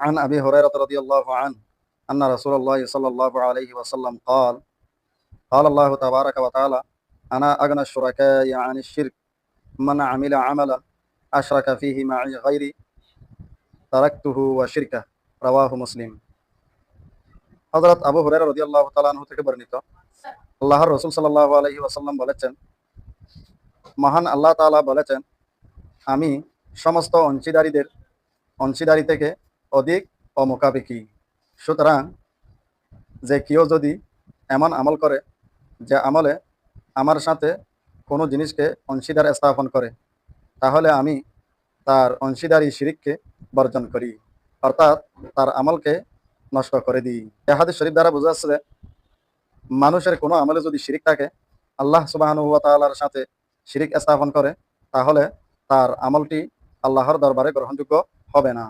عن أبي هريرة رضي الله عنه أن رسول الله صلى الله عليه وسلم قال قال الله تبارك وتعالى أنا أغنى الشركاء عن الشرك من عمل عملا أشرك فيه معي غيري تركته وشركه رواه مسلم হযরত আবু হুরায়রা রাদিয়াল্লাহু তাআলা আনহু থেকে বর্ণিত আল্লাহর রাসূল সাল্লাল্লাহু আলাইহি ওয়াসাল্লাম বলেছেন মহান আল্লাহ তাআলা বলেছেন আমি সমস্ত অংশীদারীদের অংশীদারি থেকে অধিক অমুখাপেক্ষী সুতরাং যে কেউ যদি এমন আমল করে যে আমলে আমার সাথে কোনো জিনিসকে অংশীদার স্থাপন করে, তাহলে আমি তার অংশীদারি শিরিককে বর্জন করি, অর্থাৎ তার আমলকে নষ্ট করে দিই। এ হাদিস শরীফ দ্বারা বোঝা যাচ্ছে মানুষের কোনো আমলে যদি শিরিক থাকে, আল্লাহ সুবাহানু ওয়া তাআলার সাথে শিরিক স্থাপন করে, তাহলে তার আমলটি আল্লাহর দরবারে গ্রহণযোগ্য হবে না।